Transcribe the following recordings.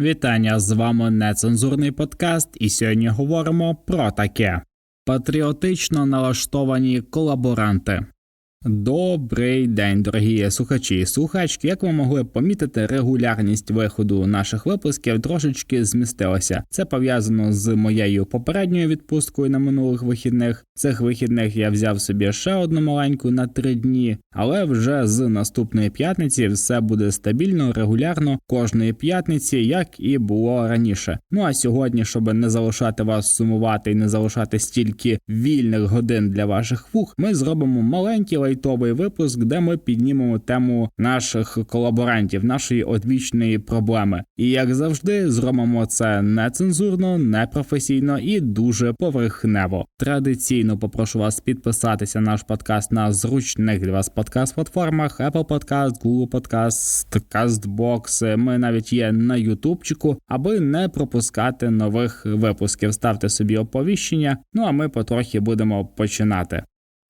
Вітання з вами нецензурний подкаст, і сьогодні говоримо про таке: патріотично налаштовані колаборанти. Добрий день, дорогі слухачі і слухачки. Як ви могли помітити, регулярність виходу наших випусків трошечки змістилася. Це пов'язано з моєю попередньою відпусткою на минулих вихідних. Цих вихідних я взяв собі ще одну маленьку на три дні, але вже з наступної п'ятниці все буде стабільно, регулярно кожної п'ятниці, як і було раніше. Ну а сьогодні, щоб не залишати вас сумувати і не залишати стільки вільних годин для ваших вух, ми зробимо маленький лайтовий випуск, де ми піднімемо тему наших колаборантів, нашої одвічної проблеми. І як завжди, зробимо це нецензурно, непрофесійно і дуже поверхнево. Традиційно попрошу вас підписатися на наш подкаст на зручних для вас подкаст-платформах Apple Podcast, Google Podcast, CastBox. Ми навіть є на Ютубчику, аби не пропускати нових випусків. Ставте собі оповіщення. Ну а ми потрохи будемо починати.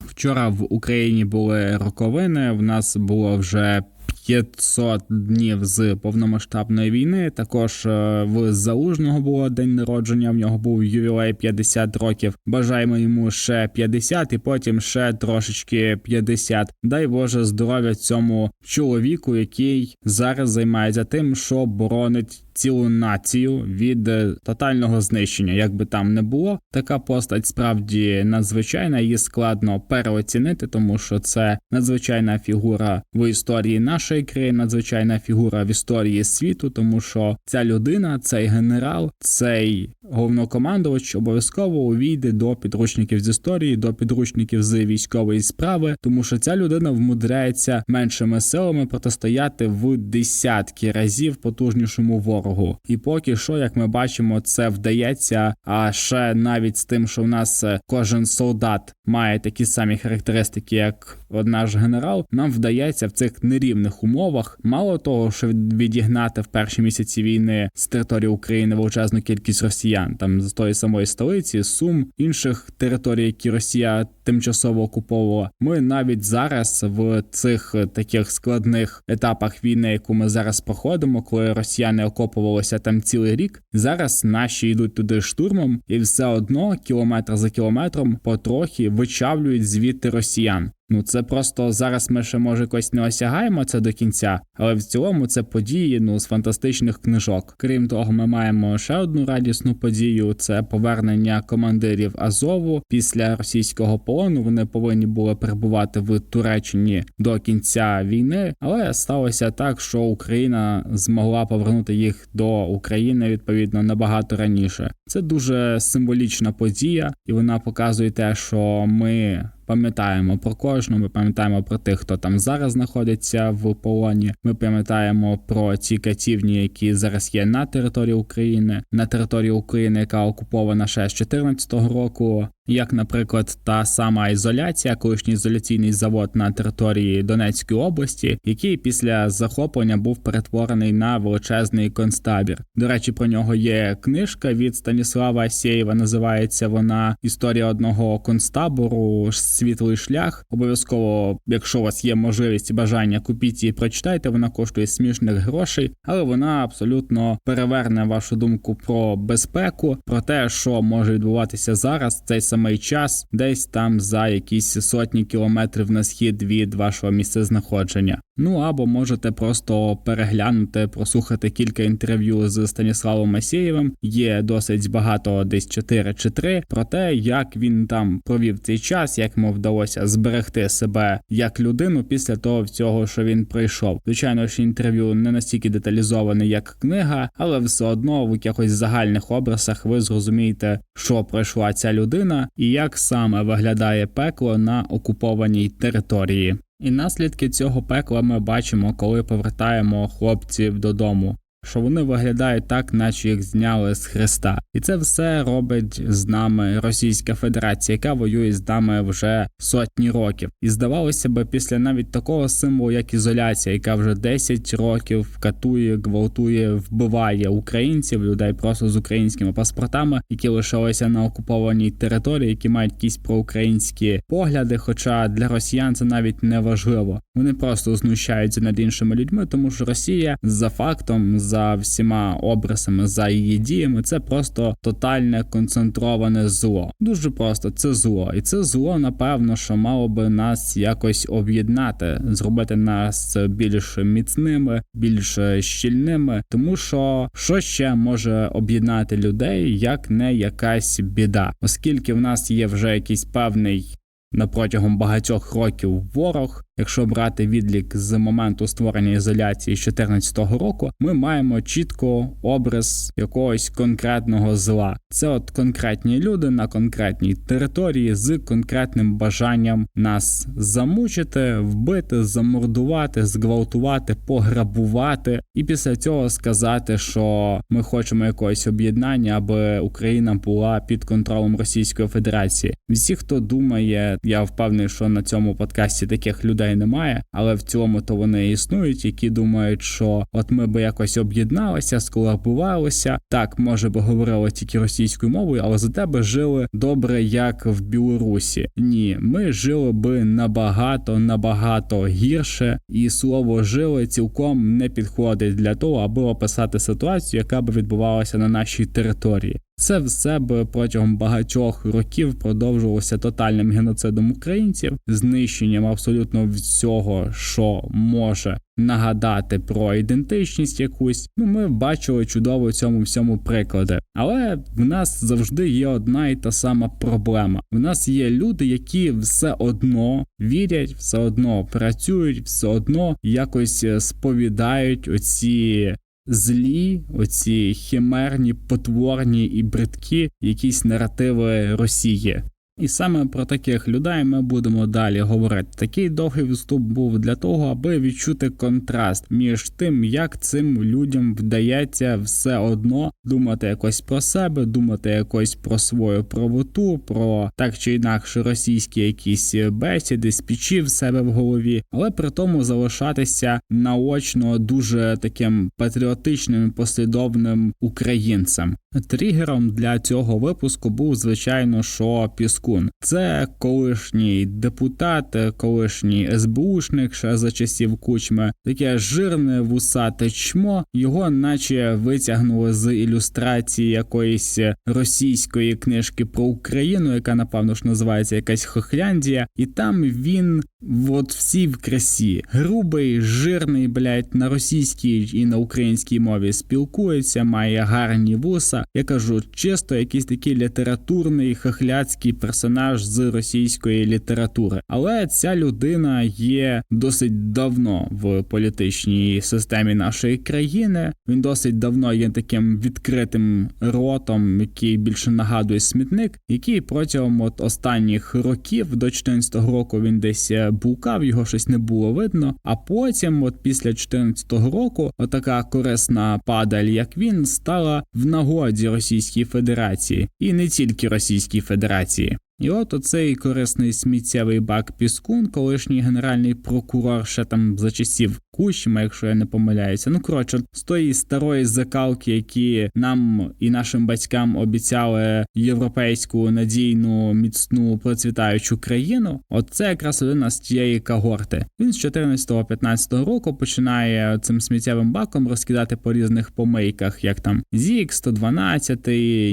Вчора в Україні були роковини. В нас було вже 500 днів з повномасштабної війни. Також е, в залужного було день народження. В нього був ювілей 50 років. Бажаємо йому ще 50 і потім ще трошечки 50. Дай Боже здоров'я цьому чоловіку, який зараз займається тим, що боронить цілу націю від е, тотального знищення. Як би там не було, така постать справді надзвичайна. Її складно переоцінити, тому що це надзвичайна фігура в історії нашої країни, надзвичайна фігура в історії світу, тому що ця людина, цей генерал, цей головнокомандувач обов'язково увійде до підручників з історії, до підручників з військової справи, тому що ця людина вмудряється меншими силами протистояти в десятки разів потужнішому ворогу. І поки що, як ми бачимо, це вдається. А ще навіть з тим, що в нас е, кожен солдат має такі самі характеристики, як наш генерал, нам вдається в цих нерівних умовах, мало того, що відігнати в перші місяці війни з території України величезну кількість росіян, там з тої самої столиці, сум інших територій, які Росія тимчасово окуповувала. Ми навіть зараз в цих таких складних етапах війни, яку ми зараз проходимо, коли росіяни окопувалися там цілий рік. Зараз наші йдуть туди штурмом, і все одно кілометр за кілометром потрохи вичавлюють звідти росіян. Ну це просто зараз ми ще може якось не осягаємо це до кінця, але в цілому це події ну з фантастичних книжок. Крім того, ми маємо ще одну радісну подію: це повернення командирів Азову після російського полону. Вони повинні були перебувати в Туреччині до кінця війни, але сталося так, що Україна змогла повернути їх до України відповідно набагато раніше. Це дуже символічна подія, і вона показує те, що ми пам'ятаємо про кожного. Ми пам'ятаємо про тих, хто там зараз знаходиться в полоні. Ми пам'ятаємо про ці катівні, які зараз є на території України, на території України, яка окупована ще з 2014 року як, наприклад, та сама ізоляція, колишній ізоляційний завод на території Донецької області, який після захоплення був перетворений на величезний концтабір. До речі, про нього є книжка від Станіслава Асєєва. Називається вона Історія одного концтабору, світлий шлях. Обов'язково, якщо у вас є можливість і бажання, купіть і прочитайте. Вона коштує смішних грошей, але вона абсолютно переверне вашу думку про безпеку, про те, що може відбуватися зараз. Цей самий час, десь там за якісь сотні кілометрів на схід від вашого місцезнаходження. Ну або можете просто переглянути, прослухати кілька інтерв'ю з Станіславом Масєєвим. Є досить багато, десь 4 чи 3, про те, як він там провів цей час, як йому вдалося зберегти себе як людину після того всього, що він пройшов. Звичайно, що інтерв'ю не настільки деталізоване, як книга, але все одно в якихось загальних образах ви зрозумієте, що пройшла ця людина і як саме виглядає пекло на окупованій території. І наслідки цього пекла ми бачимо, коли повертаємо хлопців додому що вони виглядають так, наче їх зняли з хреста, і це все робить з нами Російська Федерація, яка воює з нами вже сотні років. І здавалося б, після навіть такого символу, як ізоляція, яка вже 10 років катує, гвалтує, вбиває українців, людей просто з українськими паспортами, які лишилися на окупованій території, які мають якісь проукраїнські погляди. Хоча для росіян це навіть не важливо. Вони просто знущаються над іншими людьми, тому що Росія за фактом за всіма образами, за її діями, це просто тотальне концентроване зло. Дуже просто це зло, і це зло, напевно, що мало би нас якось об'єднати, зробити нас більш міцними, більш щільними, тому що що ще може об'єднати людей, як не якась біда, оскільки в нас є вже якийсь певний. На протягом багатьох років ворог, якщо брати відлік з моменту створення ізоляції 2014 року, ми маємо чітко образ якогось конкретного зла. Це от конкретні люди на конкретній території з конкретним бажанням нас замучити, вбити, замордувати, зґвалтувати, пограбувати, і після цього сказати, що ми хочемо якогось об'єднання, аби Україна була під контролем Російської Федерації. Всі, хто думає, я впевнений, що на цьому подкасті таких людей немає, але в цілому то вони існують, які думають, що от ми би якось об'єдналися, сколабувалися. Так, може би говорили тільки російською мовою, але за тебе жили добре, як в Білорусі. Ні, ми жили би набагато набагато гірше, і слово жили цілком не підходить для того, аби описати ситуацію, яка би відбувалася на нашій території. Це все б протягом багатьох років продовжувалося тотальним геноцидом українців, знищенням абсолютно всього, що може нагадати про ідентичність якусь. Ну, ми бачили чудово цьому всьому приклади. Але в нас завжди є одна і та сама проблема. В нас є люди, які все одно вірять, все одно працюють, все одно якось сповідають оці злі, оці химерні, потворні і бридкі якісь наративи Росії. І саме про таких людей ми будемо далі говорити. Такий довгий вступ був для того, аби відчути контраст між тим, як цим людям вдається все одно думати якось про себе, думати якось про свою правоту, про так чи інакше російські якісь бесіди, спічі в себе в голові, але при тому залишатися наочно дуже таким патріотичним послідовним українцем. Тригером для цього випуску був звичайно що Піскун. Це колишній депутат, колишній СБУшник ще за часів кучми, таке жирне вусате чмо. Його, наче витягнули з ілюстрації якоїсь російської книжки про Україну, яка напевно ж називається якась Хохляндія, і там він от всі в красі, грубий, жирний, блядь, на російській і на українській мові спілкується, має гарні вуса. Я кажу, чисто якийсь такий літературний хахляцький персонаж з російської літератури. Але ця людина є досить давно в політичній системі нашої країни. Він досить давно є таким відкритим ротом, який більше нагадує смітник, який протягом от останніх років до 2014 року він десь букав, його щось не було видно. А потім, от після 2014 року, отака корисна падаль, як він, стала в нагоді Російській Федерації, і не тільки Російській Федерації. І от оцей корисний сміттєвий бак Піскун, колишній генеральний прокурор, ще там за часів Кущима, якщо я не помиляюся. Ну коротше, з тої старої закалки, які нам і нашим батькам обіцяли європейську надійну, міцну процвітаючу країну. От це якраз людина з тієї когорти. Він з 14-15 року починає цим сміттєвим баком розкидати по різних помийках, як там Зік, 112,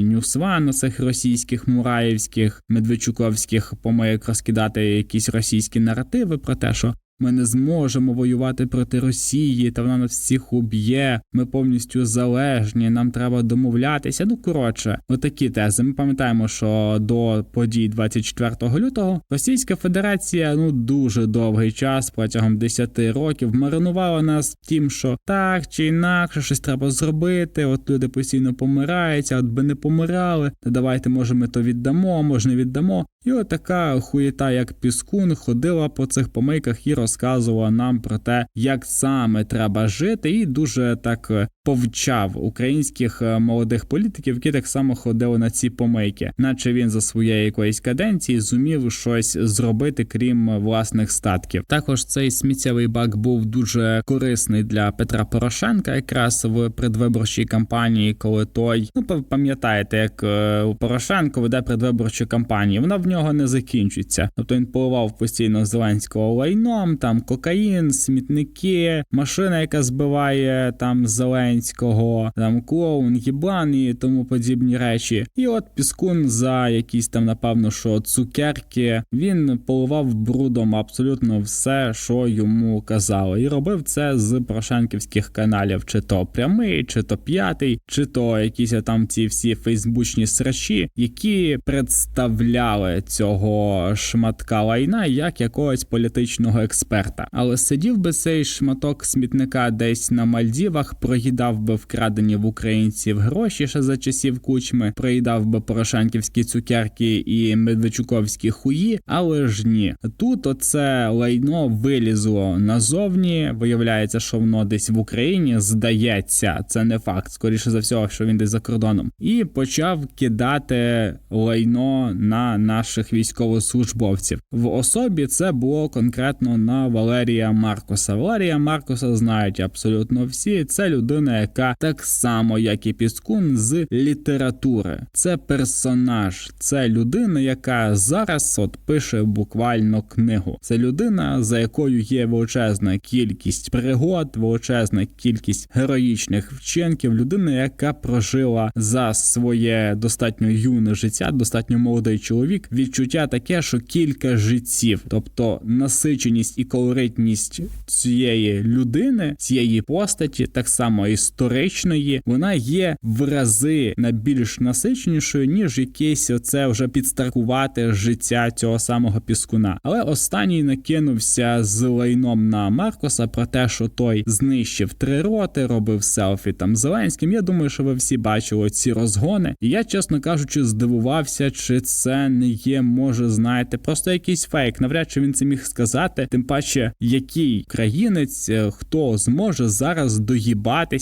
Ньюсван, цих російських мураївських медведів. Медведчуковських помийок розкидати якісь російські наративи про те, що ми не зможемо воювати проти Росії, та вона нас всіх уб'є. Ми повністю залежні. Нам треба домовлятися. Ну коротше, отакі тези. Ми пам'ятаємо, що до подій 24 лютого Російська Федерація ну дуже довгий час протягом 10 років маринувала нас тим, що так чи інакше щось треба зробити. От люди постійно помираються, от би не помирали. Та давайте, може, ми то віддамо, може не віддамо. І отака хуєта, як Піскун, ходила по цих помийках і розказувала нам про те, як саме треба жити, і дуже так повчав українських молодих політиків, які так само ходили на ці помийки, наче він за своєї якоїсь каденції зумів щось зробити, крім власних статків. Також цей сміттєвий бак був дуже корисний для Петра Порошенка, якраз в предвиборчій кампанії, коли той ну пам'ятаєте, як Порошенко веде предвиборчу кампанію. Вона в нього не закінчиться. Тобто він поливав постійно Зеленського лайном, там кокаїн, смітники, машина, яка збиває там Зеленського. Зеленського, там клоун, гіблан і тому подібні речі. І от Піскун за якісь там, напевно, що цукерки він поливав брудом абсолютно все, що йому казали, і робив це з порошенківських каналів, чи то прямий, чи то п'ятий, чи то якісь там ці всі фейсбучні срачі, які представляли цього шматка лайна як якогось політичного експерта. Але сидів би цей шматок смітника десь на Мальдівах, проїдав би вкрадені в українців гроші ще за часів кучми, проїдав би порошенківські цукерки і медведчуковські хуї, але ж ні. Тут оце лайно вилізло назовні. Виявляється, що воно десь в Україні здається, це не факт. Скоріше за всього, що він десь за кордоном, і почав кидати лайно на наших військовослужбовців. В особі це було конкретно на Валерія Маркоса. Валерія Маркоса знають абсолютно всі. Це людина, яка так само, як і Піскун, з літератури. Це персонаж, це людина, яка зараз от пише буквально книгу. Це людина, за якою є величезна кількість пригод, величезна кількість героїчних вчинків. Людина, яка прожила за своє достатньо юне життя, достатньо молодий чоловік. Відчуття таке, що кілька життів, тобто насиченість і колоритність цієї людини, цієї постаті, так само історичної, вона є в рази на більш насиченішою, ніж якесь оце вже підстаркувати життя цього самого піскуна. Але останній накинувся з лайном на Маркоса про те, що той знищив три роти, робив селфі там Зеленським. Я думаю, що ви всі бачили ці розгони. І я, чесно кажучи, здивувався, чи це не є, може, знаєте, просто якийсь фейк. Навряд чи він це міг сказати. Тим паче, який країнець, е, хто зможе зараз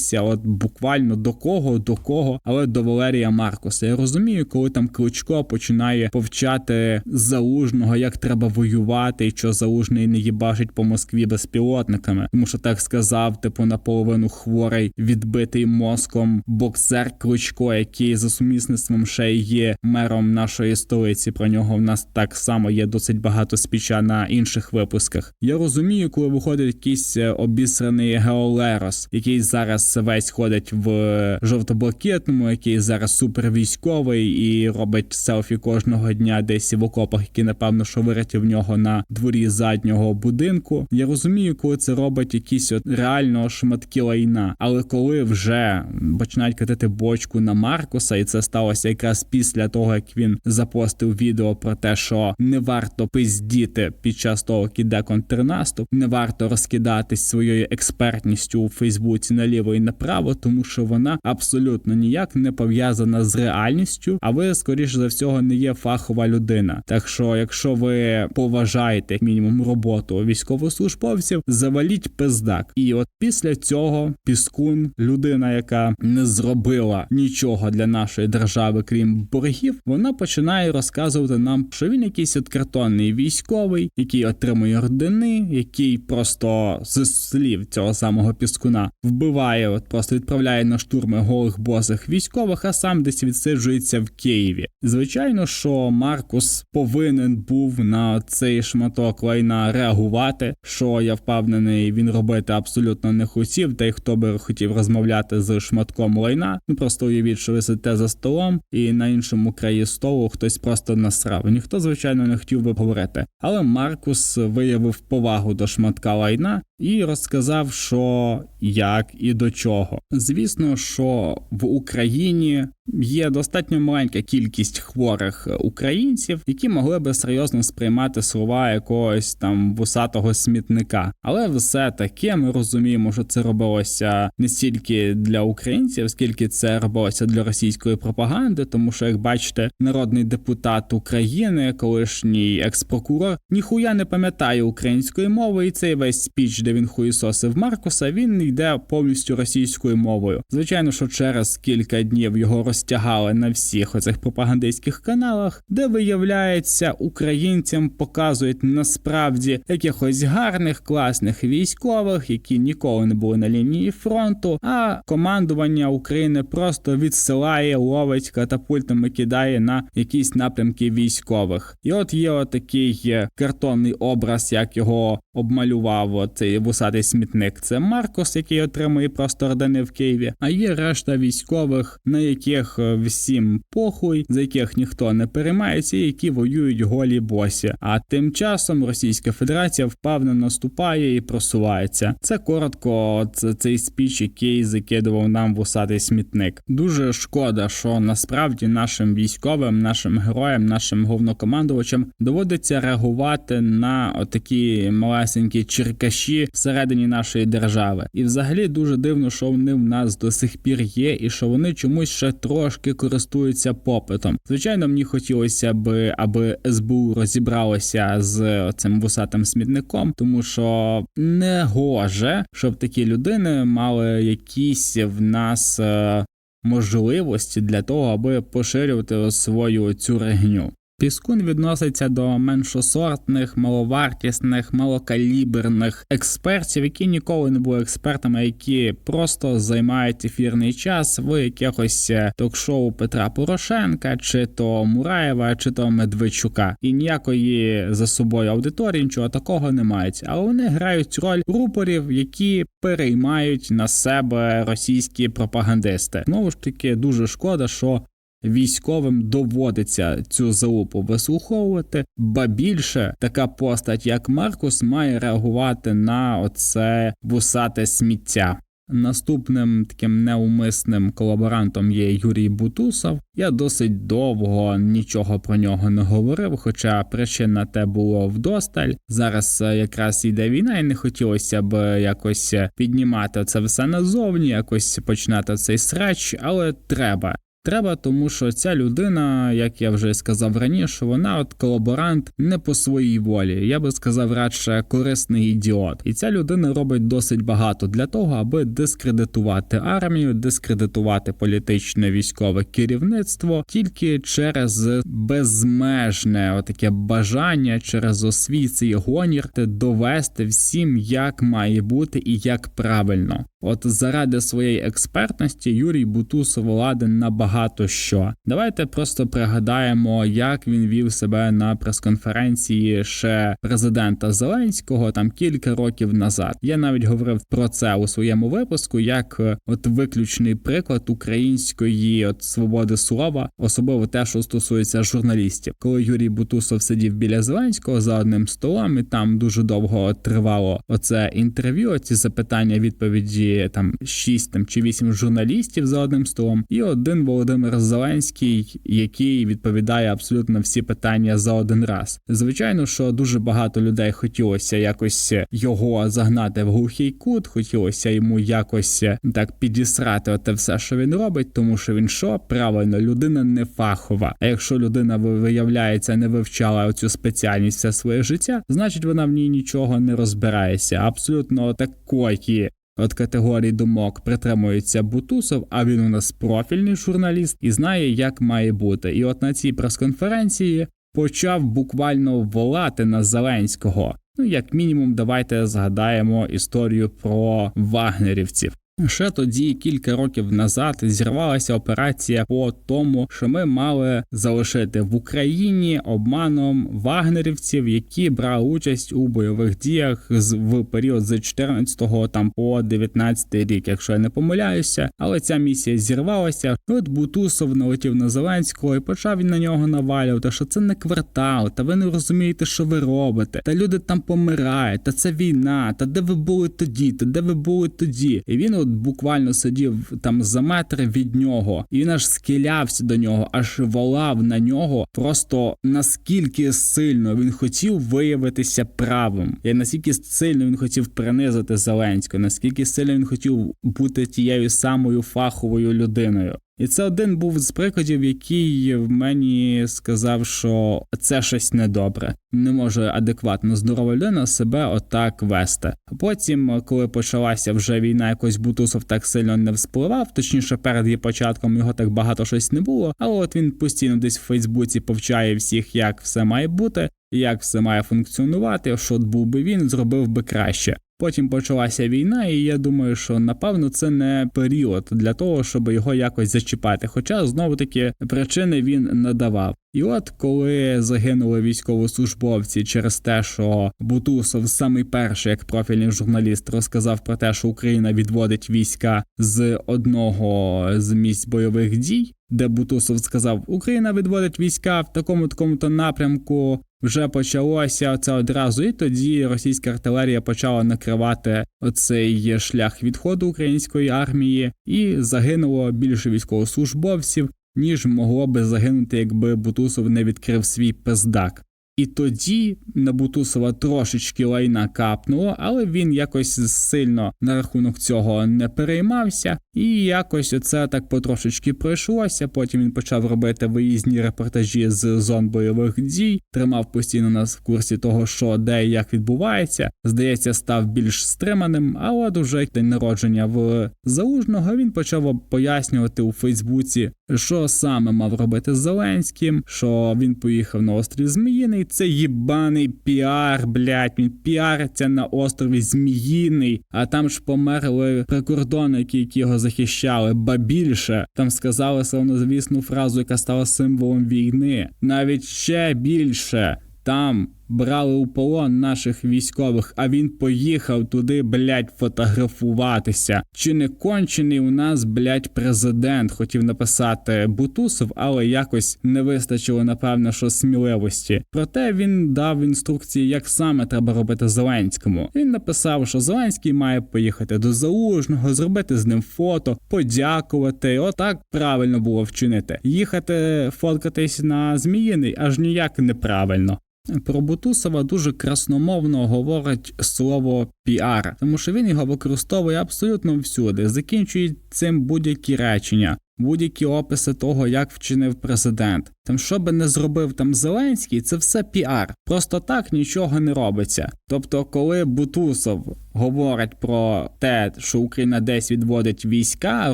доїбатися, от буквально до кого, до кого, але до Валерія Маркоса. Я розумію, коли там Кличко починає повчати залужного, як треба воювати, і що залужний не їбашить по Москві безпілотниками, тому що так сказав, типу, наполовину хворий, відбитий мозком боксер Кличко, який за сумісництвом ще є мером нашої столиці. Про нього в нас так само є досить багато спіча на інших випусках. Я розумію, коли виходить якийсь е, обісраний Геолерос, який зараз весь ходить в жовто-блакитному, який зараз супервійськовий і робить селфі кожного дня десь в окопах, які напевно що вириті в нього на дворі заднього будинку. Я розумію, коли це робить якісь от реально шматки лайна, але коли вже починають катати бочку на Маркуса, і це сталося якраз після того, як він запостив відео про те, що не варто пиздіти під час того, як іде контрнаступ, не варто розкидатись своєю експертністю у Фейсбуці наліво і направо, тому що вона абсолютно ніяк не пов'язана з реальністю, а ви, скоріш за всього, не є фахова людина. Так що, якщо ви поважаєте мінімум роботу військовослужбовців, заваліть пиздак. І от після цього Піскун, людина, яка не зробила нічого для нашої держави, крім боргів, вона починає розказувати нам, що він якийсь от картонний військовий, який отримує ордени, який просто з слів цього самого піскуна вбиває, от просто відправляє на штурми голих босих військових, а сам десь відсиджується в Києві. Звичайно, що Маркус повинен був на цей шматок лайна реагувати. Що я впевнений, він робити абсолютно не хотів. Та й хто би хотів розмовляти з шматком лайна, ну просто уявіть, що ви сидите за столом, і на іншому краї столу хтось просто насрав. Ніхто, звичайно, не хотів би говорити. Але Маркус виявив повагу до шматка лайна і розказав, що як і до чого. Звісно, що в Україні є достатньо маленька кількість хворих українців, які могли би серйозно сприймати слова якогось там вусатого смітника. Але все таки ми розуміємо, що це робилося не стільки для українців, скільки це робилося для російської пропаганди, тому що, як бачите, народний депутат України, колишній експрокурор, ніхуя не пам'ятає української мови, і цей весь спіч, де він хуїсосив Маркуса, він йде повністю російською мовою. Звичайно, що через кілька днів його розтягали на всіх оцих пропагандистських каналах, де виявляється, українцям показують насправді якихось гарних класних військових, які ніколи не були на лінії фронту. А командування України просто відсилає, ловить катапультами, кидає на якісь напрямки військових. І от є отакий картонний образ, як його обмалював цей вусатий смітник. Це Маркос, який отримує просто решта в Києві, а є решта військових, на яких е, всім похуй, за яких ніхто не переймається, які воюють голі босі. А тим часом Російська Федерація впевнено наступає і просувається. Це коротко. Це цей спіч, який закидував нам вусатий смітник. Дуже шкода, що насправді нашим військовим, нашим героям, нашим головнокомандувачам доводиться реагувати на отакі малесенькі черкаші всередині нашої держави. І взагалі дуже дивно, що вони в нас до сих пір є, і що вони чомусь ще трошки користуються попитом. Звичайно, мені хотілося б, аби СБУ розібралося з цим вусатим смітником, тому що не гоже, щоб такі людини мали якісь в нас. е, Можливості для того, аби поширювати свою цю регню. Піскун відноситься до меншосортних, маловартісних, малокаліберних експертів, які ніколи не були експертами, які просто займають ефірний час в якихось е, ток-шоу Петра Порошенка, чи то Мураєва, чи то Медведчука, і ніякої за собою аудиторії нічого такого не мають. Але вони грають роль рупорів, які переймають на себе російські пропагандисти. Знову ж таки, дуже шкода, що військовим доводиться цю залупу вислуховувати, ба більше така постать, як Маркус, має реагувати на оце вусате сміття. Наступним таким неумисним колаборантом є Юрій Бутусов. Я досить довго нічого про нього не говорив, хоча причин на те було вдосталь. Зараз е, якраз йде війна, і не хотілося б якось піднімати це все назовні, якось починати цей срач, але треба. Треба, тому що ця людина, як я вже сказав раніше, вона от колаборант не по своїй волі. Я би сказав радше корисний ідіот. І ця людина робить досить багато для того, аби дискредитувати армію, дискредитувати політичне військове керівництво тільки через безмежне отаке бажання, через освій цей гонір довести всім, як має бути і як правильно. От заради своєї експертності Юрій Бутусов ладен на багато що. Давайте просто пригадаємо, як він вів себе на прес-конференції ще президента Зеленського там кілька років назад. Я навіть говорив про це у своєму випуску, як е, от виключний приклад української от свободи слова, особливо те, що стосується журналістів. Коли Юрій Бутусов сидів біля Зеленського за одним столом, і там дуже довго тривало оце інтерв'ю, ці запитання, відповіді там шість там чи вісім журналістів за одним столом, і один Володимир Зеленський, який відповідає абсолютно всі питання за один раз. Звичайно, що дуже багато людей хотілося якось його загнати в глухий кут, хотілося йому якось так підісрати оте все, що він робить, тому що він що правильно, людина не фахова. А якщо людина виявляється, не вивчала оцю спеціальність все своє життя, значить вона в ній нічого не розбирається. Абсолютно такої От категорії думок притримується Бутусов, а він у нас профільний журналіст і знає, як має бути. І от на цій прес-конференції почав буквально волати на Зеленського. Ну, як мінімум, давайте згадаємо історію про вагнерівців. Ще тоді, кілька років назад, зірвалася операція по тому, що ми мали залишити в Україні обманом вагнерівців, які брали участь у бойових діях з в період з 14 там по 19 рік, якщо я не помиляюся. Але ця місія зірвалася. От Бутусов налетів на Зеленського і почав він на нього навалювати, що це не квартал, та ви не розумієте, що ви робите. Та люди там помирають, та це війна. Та де ви були тоді? Та де ви були тоді? І він буквально сидів там за метр від нього, і він аж скілявся до нього, аж волав на нього. Просто наскільки сильно він хотів виявитися правим, і наскільки сильно він хотів принизити Зеленського, наскільки сильно він хотів бути тією самою фаховою людиною. І це один був з прикладів, який в мені сказав, що це щось недобре. Не може адекватно здорова людина себе отак вести. Потім, коли почалася вже війна, якось Бутусов так сильно не вспливав, точніше перед її початком його так багато щось не було. Але от він постійно десь в Фейсбуці повчає всіх, як все має бути, як все має функціонувати. Що був би він, зробив би краще. Потім почалася війна, і я думаю, що напевно це не період для того, щоб його якось зачіпати. Хоча знову таки причини він надавав. І от коли загинули військовослужбовці через те, що Бутусов самий перший, як профільний журналіст, розказав про те, що Україна відводить війська з одного з місць бойових дій, де Бутусов сказав, Україна відводить війська в такому такому то напрямку. Вже почалося це одразу, і тоді російська артилерія почала накривати оцей шлях відходу української армії, і загинуло більше військовослужбовців, ніж могло би загинути, якби Бутусов не відкрив свій пиздак. І тоді на Бутусова трошечки лайна капнуло, але він якось сильно на рахунок цього не переймався, і якось це так потрошечки пройшлося. Потім він почав робити виїзні репортажі з зон бойових дій, тримав постійно нас в курсі того, що де і як відбувається. Здається, став більш стриманим. А от уже день народження в залужного він почав пояснювати у Фейсбуці, що саме мав робити з Зеленським, що він поїхав на острів Зміїний. Це їбаний піар, блядь, він піариться на острові Зміїний, а там ж померли прикордонники, які його захищали. Ба більше там сказали славнозвісну фразу, яка стала символом війни. Навіть ще більше там. Брали у полон наших військових, а він поїхав туди, блядь, фотографуватися. Чи не кончений у нас, блядь, президент? Хотів написати Бутусов, але якось не вистачило, напевно, що сміливості. Проте він дав інструкції, як саме треба робити Зеленському. Він написав, що Зеленський має поїхати до залужного, зробити з ним фото, подякувати. Отак правильно було вчинити. Їхати фоткатись на зміїний аж ніяк неправильно. Про Бутусова дуже красномовно говорить слово піар, тому що він його використовує абсолютно всюди, закінчує цим будь-які речення, будь-які описи того, як вчинив президент. Там що би не зробив там Зеленський, це все піар. Просто так нічого не робиться. Тобто, коли Бутусов говорить про те, що Україна десь відводить війська,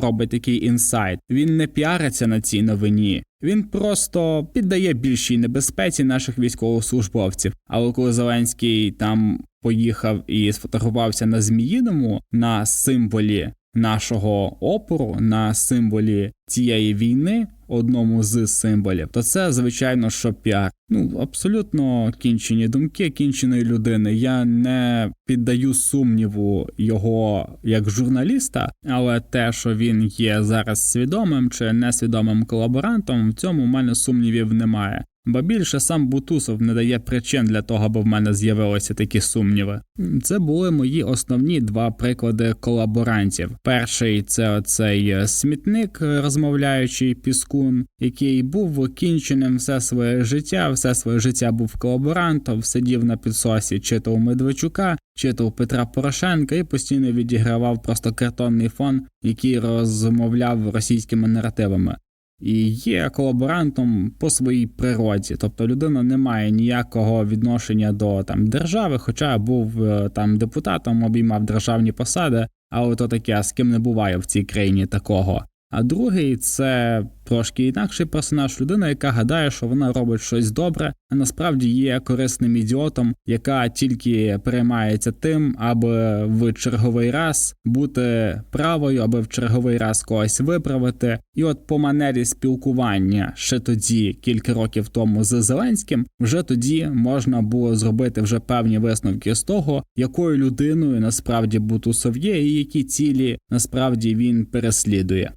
робить такий інсайт, він не піариться на цій новині. Він просто піддає більшій небезпеці наших військовослужбовців. Але коли Зеленський там поїхав і сфотографувався на Зміїному на символі нашого опору, на символі цієї війни, одному з символів, то це звичайно що піар. Ну абсолютно кінчені думки кінченої людини. Я не піддаю сумніву його як журналіста, але те, що він є зараз свідомим чи несвідомим колаборантом, в цьому в мене сумнівів немає. Ба більше сам Бутусов не дає причин для того, аби в мене з'явилися такі сумніви. Це були мої основні два приклади колаборантів. Перший це оцей смітник, розмовляючий піскун, який був кінченим все своє життя, все своє життя був колаборантом, сидів на підсосі, читав Медведчука, читав Петра Порошенка і постійно відігравав просто картонний фон, який розмовляв російськими наративами і є колаборантом по своїй природі, тобто людина не має ніякого відношення до там держави, хоча був е, там депутатом, обіймав державні посади, але то таке з ким не буває в цій країні такого. А другий це трошки інакший персонаж, людина, яка гадає, що вона робить щось добре, а насправді є корисним ідіотом, яка тільки переймається тим, аби в черговий раз бути правою, аби в черговий раз когось виправити. І от по манері спілкування ще тоді, кілька років тому з Зеленським, вже тоді можна було зробити вже певні висновки з того, якою людиною насправді Бутусов є, і які цілі насправді він переслідує.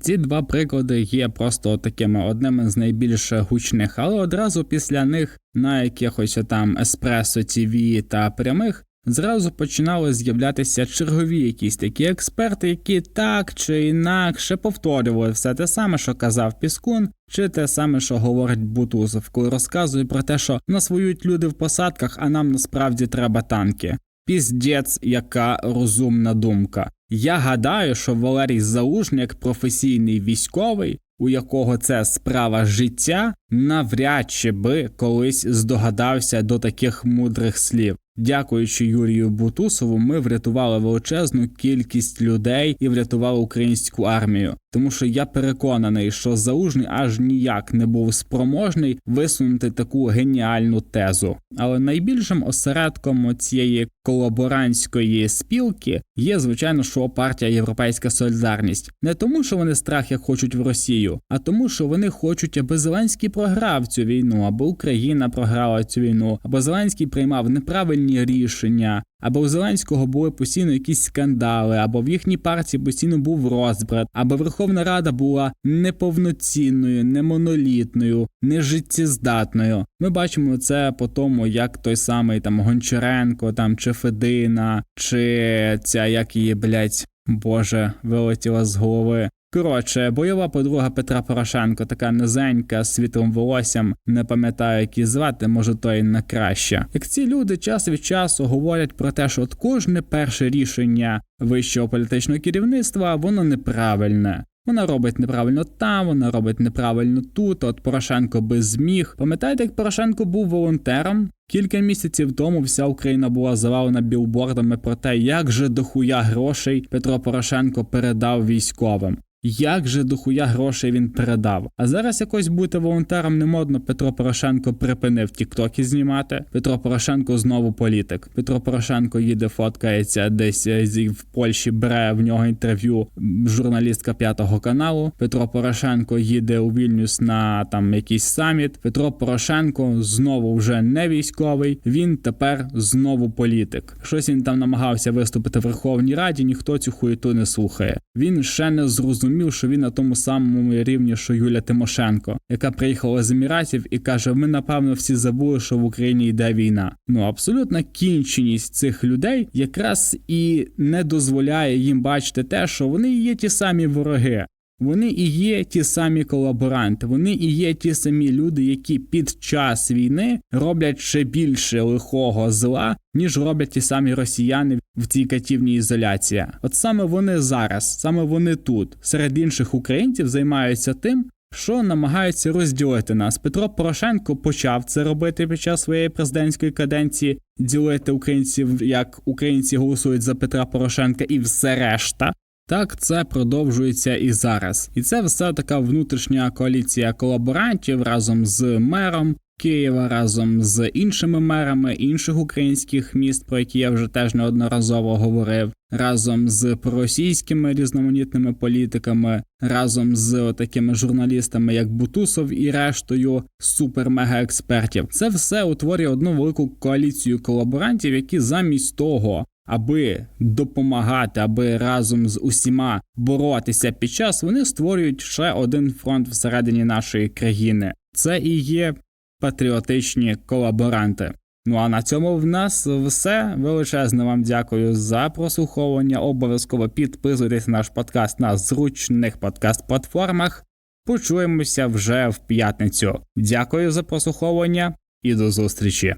Ці два приклади є просто такими одними з найбільш гучних, але одразу після них на якихось там еспресо ТВ та прямих зразу починали з'являтися чергові якісь такі експерти, які так чи інакше повторювали все те саме, що казав Піскун, чи те саме, що говорить Бутузов, коли розказує про те, що нас воюють люди в посадках, а нам насправді треба танки. Піздець, яка розумна думка. Я гадаю, що Валерій Залужник професійний військовий, у якого це справа життя, навряд чи би колись здогадався до таких мудрих слів. Дякуючи Юрію Бутусову, ми врятували величезну кількість людей і врятували українську армію. Тому що я переконаний, що залужний аж ніяк не був спроможний висунути таку геніальну тезу. Але найбільшим осередком цієї колаборантської спілки є, звичайно, що партія Європейська Солідарність не тому, що вони страх як хочуть в Росію, а тому, що вони хочуть, аби Зеленський програв цю війну, аби Україна програла цю війну, або Зеленський приймав неправильні рішення, або у Зеленського були постійно якісь скандали, або в їхній партії постійно був розбрат, або Верховна Рада була неповноцінною, немонолітною, нежиттєздатною. Ми бачимо це по тому, як той самий там Гончаренко, там чи Федина, чи ця як її блять. Боже, вилетіла з голови. Коротше, бойова подруга Петра Порошенко, така низенька з світлим волоссям, не пам'ятаю, як її звати, може то й на краще. Як ці люди час від часу говорять про те, що от кожне перше рішення вищого політичного керівництва воно неправильне. Вона робить неправильно там, вона робить неправильно тут. От Порошенко би зміг. Пам'ятаєте, як Порошенко був волонтером? Кілька місяців тому вся Україна була завалена білбордами про те, як же дохуя грошей Петро Порошенко передав військовим. Як же дохуя грошей він передав? А зараз якось бути волонтером не модно. Петро Порошенко припинив тіктоки знімати. Петро Порошенко знову політик. Петро Порошенко їде, фоткається десь е, в Польщі, бере в нього інтерв'ю журналістка п'ятого каналу. Петро Порошенко їде у Вільнюс на там якийсь саміт. Петро Порошенко знову вже не військовий. Він тепер знову політик. Щось він там намагався виступити в Верховній Раді. Ніхто цю хуєту не слухає. Він ще не зрозумів, що він на тому самому рівні, що Юля Тимошенко, яка приїхала з Еміратів і каже: Ми напевно всі забули, що в Україні йде війна. Ну абсолютна кінченість цих людей якраз і не дозволяє їм бачити те, що вони є ті самі вороги. Вони і є ті самі колаборанти, вони і є ті самі люди, які під час війни роблять ще більше лихого зла, ніж роблять ті самі росіяни в цій катівній ізоляції. От саме вони зараз, саме вони тут, серед інших українців, займаються тим. Що намагаються розділити нас? Петро Порошенко почав це робити під час своєї президентської каденції, ділити українців, як українці голосують за Петра Порошенка, і все решта. Так це продовжується і зараз. І це все така внутрішня коаліція колаборантів разом з мером Києва, разом з іншими мерами інших українських міст, про які я вже теж неодноразово говорив, разом з проросійськими різноманітними політиками, разом з такими журналістами, як Бутусов і рештою супер-мега-експертів. Це все утворює одну велику коаліцію колаборантів, які замість того, аби допомагати, аби разом з усіма боротися під час, вони створюють ще один фронт всередині нашої країни. Це і є патріотичні колаборанти. Ну а на цьому в нас все. Величезне вам дякую за прослуховування. Обов'язково підписуйтесь на наш подкаст на зручних подкаст-платформах. Почуємося вже в п'ятницю. Дякую за прослуховування і до зустрічі.